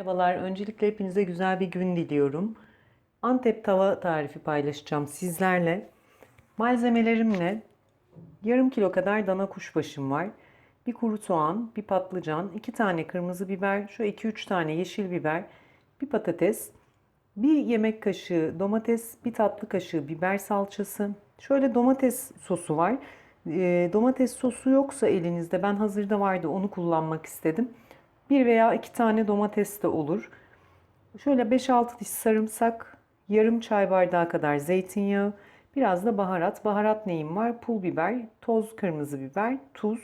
Merhabalar. Öncelikle hepinize güzel bir gün diliyorum. Antep tava tarifi paylaşacağım sizlerle. Malzemelerimle yarım kilo kadar dana kuşbaşım var. Bir kuru soğan, bir patlıcan, iki tane kırmızı biber, şu 2-3 tane yeşil biber, bir patates, bir yemek kaşığı domates, bir tatlı kaşığı biber salçası. Şöyle domates sosu var. Ee, domates sosu yoksa elinizde ben hazırda vardı onu kullanmak istedim. Bir veya iki tane domates de olur. Şöyle 5-6 diş sarımsak, yarım çay bardağı kadar zeytinyağı, biraz da baharat. Baharat neyim var? Pul biber, toz kırmızı biber, tuz,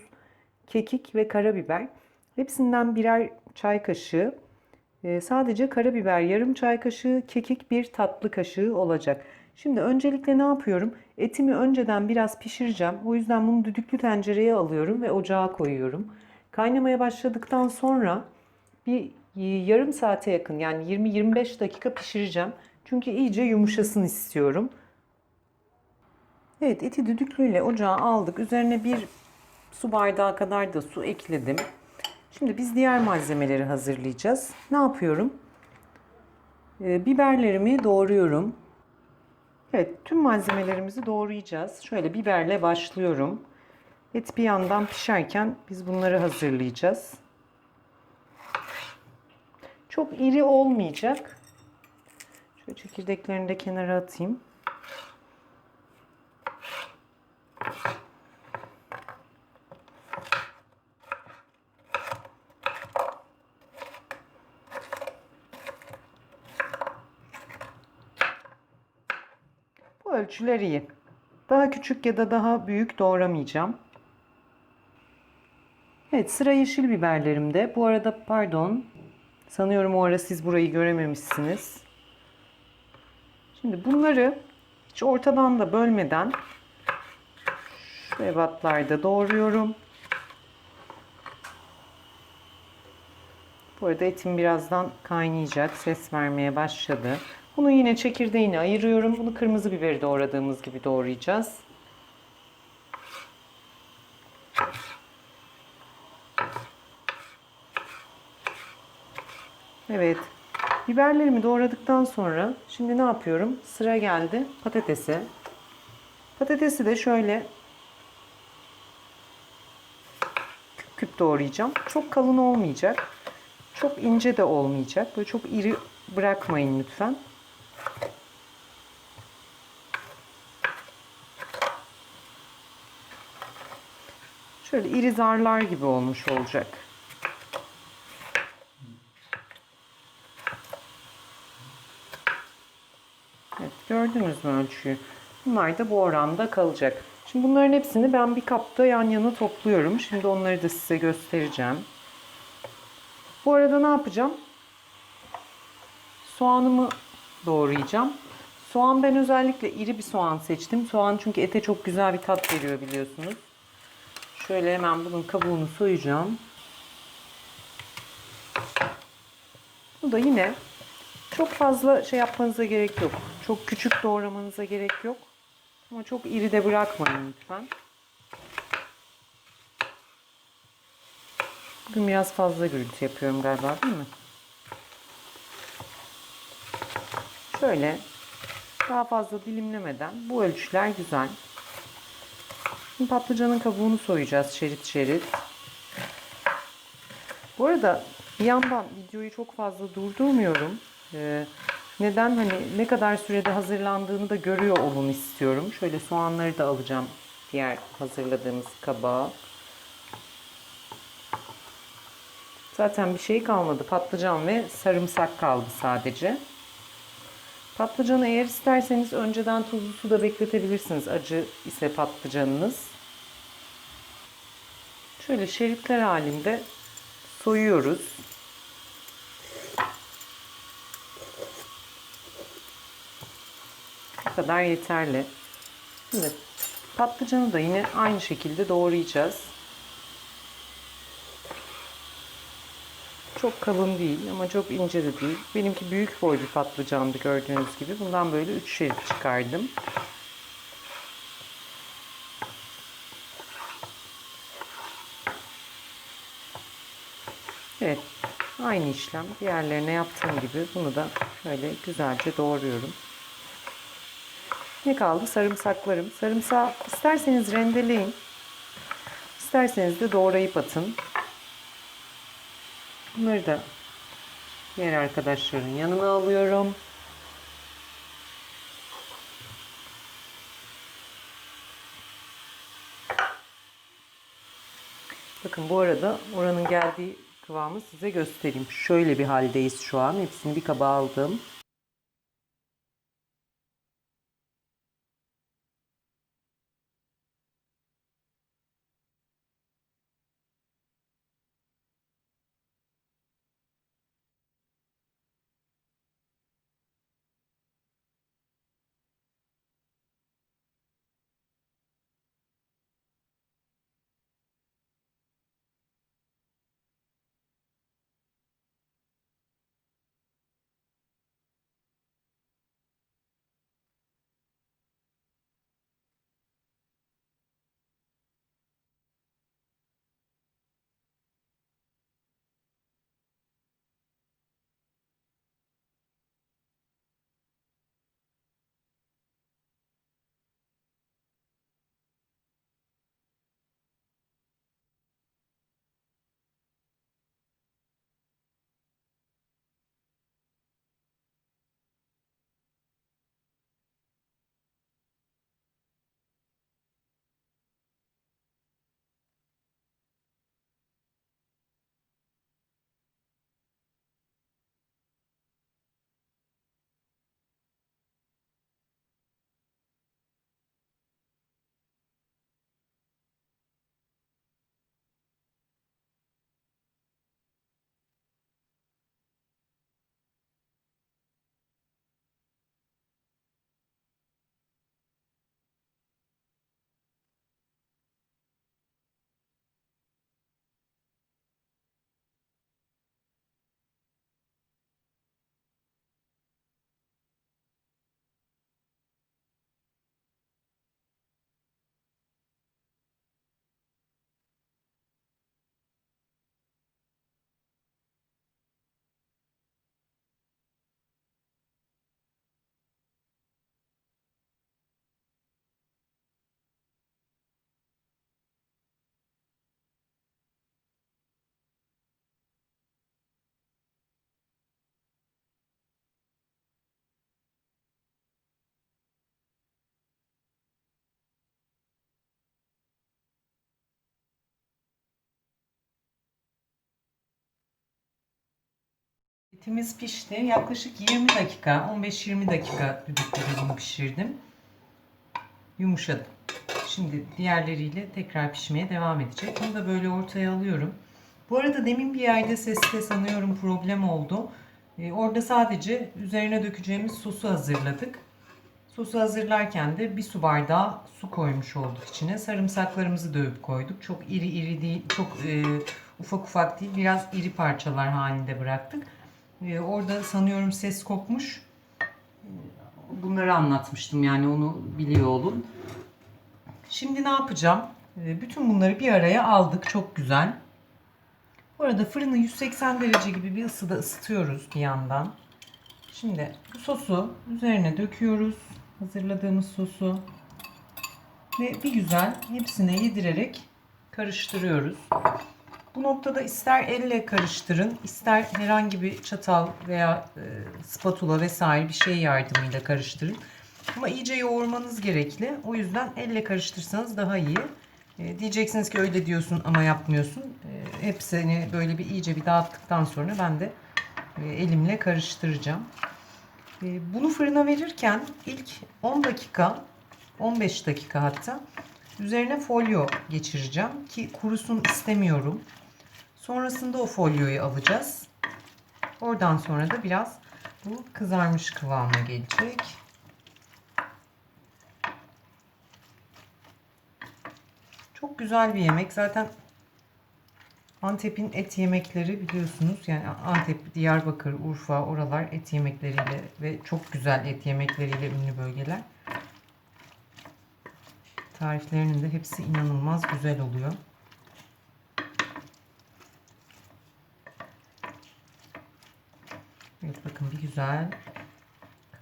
kekik ve karabiber. Hepsinden birer çay kaşığı. Ee, sadece karabiber yarım çay kaşığı, kekik bir tatlı kaşığı olacak. Şimdi öncelikle ne yapıyorum? Etimi önceden biraz pişireceğim. O yüzden bunu düdüklü tencereye alıyorum ve ocağa koyuyorum. Kaynamaya başladıktan sonra bir yarım saate yakın yani 20-25 dakika pişireceğim. Çünkü iyice yumuşasın istiyorum. Evet eti düdüklüyle ocağa aldık. Üzerine bir su bardağı kadar da su ekledim. Şimdi biz diğer malzemeleri hazırlayacağız. Ne yapıyorum? Ee, biberlerimi doğruyorum. Evet tüm malzemelerimizi doğrayacağız. Şöyle biberle başlıyorum. Et bir yandan pişerken biz bunları hazırlayacağız. Çok iri olmayacak. Şöyle çekirdeklerini de kenara atayım. Bu ölçüler iyi. Daha küçük ya da daha büyük doğramayacağım. Evet sıra yeşil biberlerimde. Bu arada pardon. Sanıyorum o ara siz burayı görememişsiniz. Şimdi bunları hiç ortadan da bölmeden şu ebatlarda doğruyorum. Bu arada etim birazdan kaynayacak. Ses vermeye başladı. Bunu yine çekirdeğini ayırıyorum. Bunu kırmızı biberi doğradığımız gibi doğrayacağız. Evet. Biberlerimi doğradıktan sonra şimdi ne yapıyorum? Sıra geldi patatese. Patatesi de şöyle küp küp doğrayacağım. Çok kalın olmayacak. Çok ince de olmayacak. Böyle çok iri bırakmayın lütfen. Şöyle iri zarlar gibi olmuş olacak. Evet, gördünüz mü ölçüyü? Bunlar da bu oranda kalacak. Şimdi bunların hepsini ben bir kapta yan yana topluyorum. Şimdi onları da size göstereceğim. Bu arada ne yapacağım? Soğanımı doğrayacağım. Soğan ben özellikle iri bir soğan seçtim. Soğan çünkü ete çok güzel bir tat veriyor biliyorsunuz. Şöyle hemen bunun kabuğunu soyacağım. Bu da yine çok fazla şey yapmanıza gerek yok. Çok küçük doğramanıza gerek yok. Ama çok iri de bırakmayın lütfen. Bugün biraz fazla gürültü yapıyorum galiba değil mi? Şöyle daha fazla dilimlemeden bu ölçüler güzel. Şimdi patlıcanın kabuğunu soyacağız şerit şerit. Bu arada bir yandan videoyu çok fazla durdurmuyorum. Ee, neden hani ne kadar sürede hazırlandığını da görüyor olun istiyorum. Şöyle soğanları da alacağım diğer hazırladığımız kabağa. Zaten bir şey kalmadı. Patlıcan ve sarımsak kaldı sadece. Patlıcanı eğer isterseniz önceden tuzlu suda bekletebilirsiniz. Acı ise patlıcanınız. Şöyle şeritler halinde soyuyoruz. Bu kadar yeterli. Şimdi patlıcanı da yine aynı şekilde doğrayacağız. Çok kalın değil ama çok ince de değil. Benimki büyük boy bir patlıcandı gördüğünüz gibi. Bundan böyle 3 şerit çıkardım. Evet. Aynı işlem diğerlerine yaptığım gibi bunu da şöyle güzelce doğruyorum. Ne kaldı? Sarımsaklarım. Sarımsağı isterseniz rendeleyin. İsterseniz de doğrayıp atın. Bunları da diğer arkadaşların yanına alıyorum. Bakın bu arada oranın geldiği kıvamı size göstereyim. Şöyle bir haldeyiz şu an. Hepsini bir kaba aldım. Etimiz pişti. Yaklaşık 20 dakika, 15-20 dakika düdükte bunu pişirdim. Yumuşadı. Şimdi diğerleriyle tekrar pişmeye devam edecek. Bunu da böyle ortaya alıyorum. Bu arada demin bir yerde seste sanıyorum problem oldu. Ee, orada sadece üzerine dökeceğimiz sosu hazırladık. Sosu hazırlarken de bir su bardağı su koymuş olduk içine. Sarımsaklarımızı dövüp koyduk. Çok iri iri değil, çok e, ufak ufak değil, biraz iri parçalar halinde bıraktık. E, orada sanıyorum ses kopmuş. Bunları anlatmıştım yani onu biliyor olun. Şimdi ne yapacağım? E, bütün bunları bir araya aldık. Çok güzel. Bu arada fırını 180 derece gibi bir ısıda ısıtıyoruz bir yandan. Şimdi bu sosu üzerine döküyoruz. Hazırladığımız sosu. Ve bir güzel hepsine yedirerek karıştırıyoruz. Bu noktada ister elle karıştırın, ister herhangi bir çatal veya e, spatula vesaire bir şey yardımıyla karıştırın. Ama iyice yoğurmanız gerekli. O yüzden elle karıştırsanız daha iyi. E, diyeceksiniz ki öyle diyorsun ama yapmıyorsun. E, hepsini böyle bir iyice bir dağıttıktan sonra ben de e, elimle karıştıracağım. E, bunu fırına verirken ilk 10 dakika, 15 dakika hatta üzerine folyo geçireceğim ki kurusun istemiyorum. Sonrasında o folyoyu alacağız. Oradan sonra da biraz bu kızarmış kıvamına gelecek. Çok güzel bir yemek. Zaten Antep'in et yemekleri biliyorsunuz. Yani Antep, Diyarbakır, Urfa oralar et yemekleriyle ve çok güzel et yemekleriyle ünlü bölgeler. Tariflerinin de hepsi inanılmaz güzel oluyor. Evet bakın bir güzel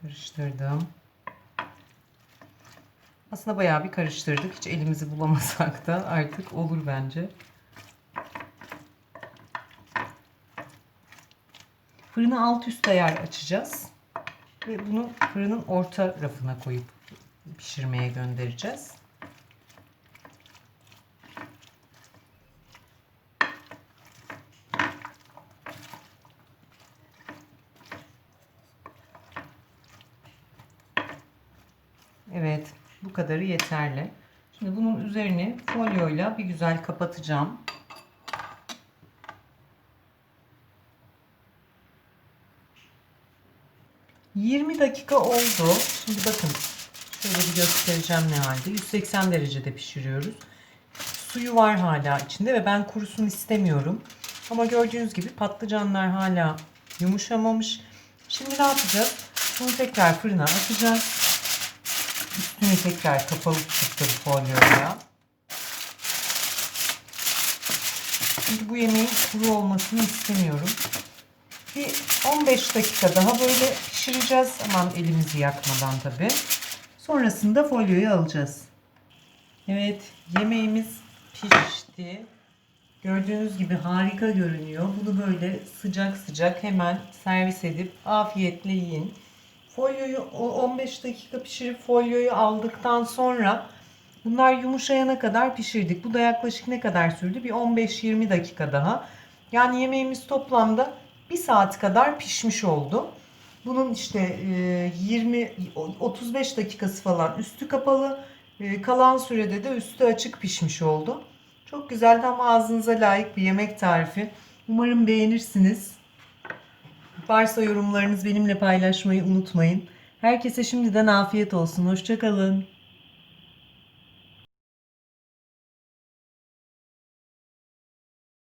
karıştırdım. Aslında bayağı bir karıştırdık. Hiç elimizi bulamasak da artık olur bence. Fırını alt üst ayar açacağız. Ve bunu fırının orta rafına koyup pişirmeye göndereceğiz. Evet, bu kadarı yeterli. Şimdi bunun üzerini folyoyla bir güzel kapatacağım. ...20 dakika oldu. Şimdi bakın... ...şöyle bir göstereceğim ne halde. 180 derecede pişiriyoruz. Suyu var hala içinde ve ben kurusun istemiyorum. Ama gördüğünüz gibi patlıcanlar hala yumuşamamış. Şimdi ne yapacağız? Bunu tekrar fırına atacağız. Üstünü tekrar kapalı tabii folyoyla. Çünkü bu yemeğin kuru olmasını istemiyorum. Bir 15 dakika daha böyle pişireceğiz. Aman elimizi yakmadan tabii. Sonrasında folyoyu alacağız. Evet yemeğimiz pişti. Gördüğünüz gibi harika görünüyor. Bunu böyle sıcak sıcak hemen servis edip afiyetle yiyin. Folyoyu o 15 dakika pişirip folyoyu aldıktan sonra bunlar yumuşayana kadar pişirdik. Bu da yaklaşık ne kadar sürdü? Bir 15-20 dakika daha. Yani yemeğimiz toplamda 1 saat kadar pişmiş oldu. Bunun işte e, 20 35 dakikası falan üstü kapalı. e, Kalan sürede de üstü açık pişmiş oldu. Çok güzel tam ağzınıza layık bir yemek tarifi. Umarım beğenirsiniz. Varsa yorumlarınız benimle paylaşmayı unutmayın. Herkese şimdiden afiyet olsun. Hoşçakalın.